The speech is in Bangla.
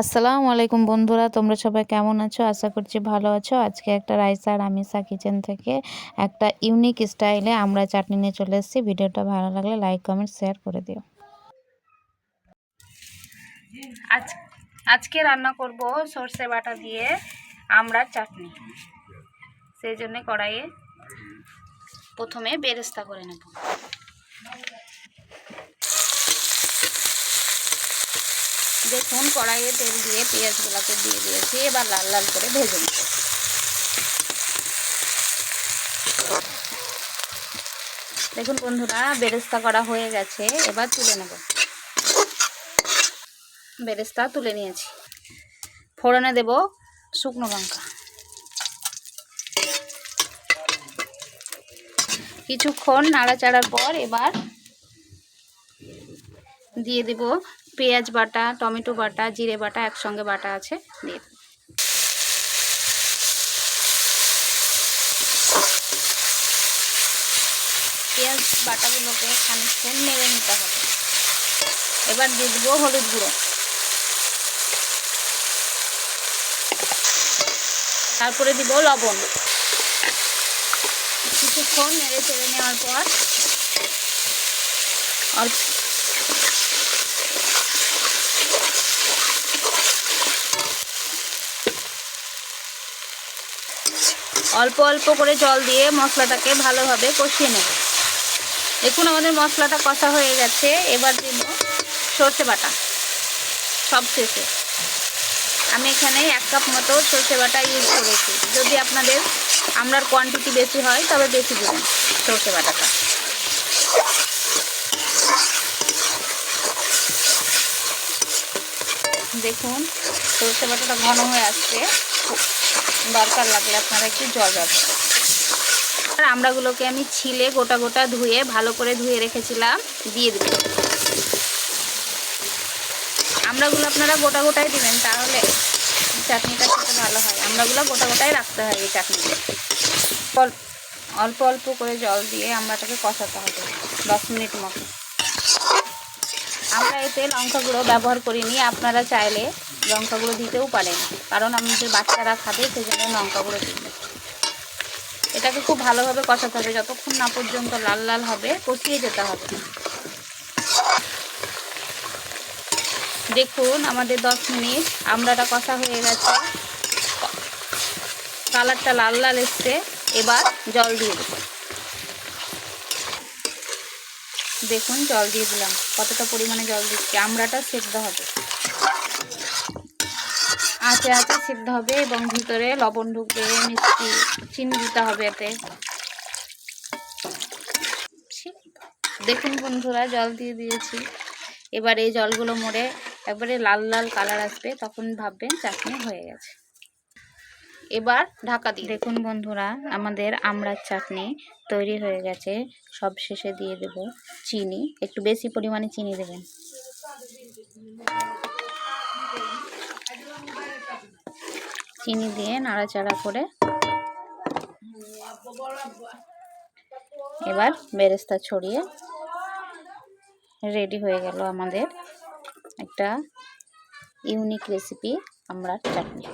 আসসালামু আলাইকুম বন্ধুরা, তোমরা সবাই কেমন আছো? আশা করছি ভালো আছো। আজকে একটা রাইস আর আমিষা কিচেন থেকে একটা ইউনিক স্টাইলে আমরা চাটনি নিয়ে চলে এসেছি। ভিডিওটা ভালো লাগলে লাইক, কমেন্ট, শেয়ার করে দিও। আজ, আজকে রান্না করব সর্ষে বাটা দিয়ে আমরা চাটনি। সেই জন্য কড়াইয়ে প্রথমে বেরেস্তা করে নেব। দেখুন, কড়াইয়ে তেল দিয়ে পেঁয়াজগুলোকে দিয়ে দিয়েছি, এবার লাল লাল করে ভেজে নেব। দেখুন বন্ধুরা, বেরেস্তা করা হয়ে গেছে, এবার তুলে নেব। বেরেস্তা তুলে নিয়েছি। ফোড়নে দেব শুকনো লঙ্কা। কিছুক্ষণ নাড়াচাড়ার পর এবার দিয়ে দেব পেঁয়াজ বাটা, টমেটো বাটা, জিরে বাটা একসঙ্গে বাটা আছে, দিয়ে পেঁয়াজ বাটাগুলোকে খানিকক্ষণ নেড়ে নিতে হবে। এবার দিয়ে দেবো হলুদ গুঁড়ো। তারপরে দিব লবণ। কিছুক্ষণ নেড়ে চেড়ে নেওয়ার পর অল্প অল্প করে জল দিয়ে মশলাটাকে ভালোভাবে কষিয়ে নেব। দেখুন আমাদের মশলাটা কষা হয়ে গেছে। এবার দেব সর্ষে বাটা। সব শেষে। আমি এখানে এক কাপ মতো সর্ষে বাটা ইউজ করেছি। যদি আপনাদের আমরার কোয়ান্টিটি বেশি হয়, তবে বেশি দেবেন সর্ষে বাটাটা। দেখুন, সর্ষে বাটাটা ঘন হয়ে আসছে। দরকার লাগলে আপনারা একটু জল ব্যবহার আর আমড়াগুলোকে আমি ছিলে গোটা গোটা ধুয়ে ভালো করে ধুয়ে রেখেছিলাম, দিয়ে দেব আমড়াগুলো আপনারা গোটা গোটাই দিবেন, তাহলে চাটনিটা খেতে ভালো হয়। আমড়াগুলো গোটা গোটাই রাখতে হয় এই চাটনিতে। অল্প অল্প করে জল দিয়ে আমড়াটাকে কষাতে হবে, দশ মিনিট মতো। আমরা এতে লঙ্কা গুঁড়ো ব্যবহার করিনি, আপনারা চাইলে লঙ্কা গুঁড়ো দিতেও পারেন, কারণ আমাদের বাচ্চারা খাবে সেই জন্য লঙ্কা গুঁড়ো দিবে এটাকে খুব ভালোভাবে কষাতে হবে, যতক্ষণ না পর্যন্ত লাল লাল হবে, কষিয়ে যেতে হবে। দেখুন, আমাদের দশ মিনিট, আমড়াটা কষা হয়ে গেছে। কালারটা লাল লাল এসছে, এবার জল দিয়ে দেবো। দেখুন, জল দিয়ে দিলাম। কতটা পরিমাণে জল দিচ্ছি? আমড়াটা সেদ্ধ হবে। আঁচে আঁচে সেদ্ধ হবে এবং ভিতরে লবণ ঢুকবে মিষ্টি চিনি দিতে হবে এতে। দেখুন বন্ধুরা, জল দিয়ে দিয়েছি। এবার এই জলগুলো মরে একবারে লাল লাল কালার আসবে, তখন ভাববেন চাটনি হয়ে গেছে। এবার ঢাকা দিই দেখুন বন্ধুরা, আমাদের আমড়ার চাটনি তৈরি হয়ে গেছে। সব শেষে দিয়ে দেব চিনি। একটু বেশি পরিমাণে চিনি দেবেন। চিনি দিয়ে নাড়াচাড়া করে এবার বেরেস্তা ছড়িয়ে রেডি হয়ে গেল আমাদের একটা ইউনিক রেসিপি আমড়ার চাটনি।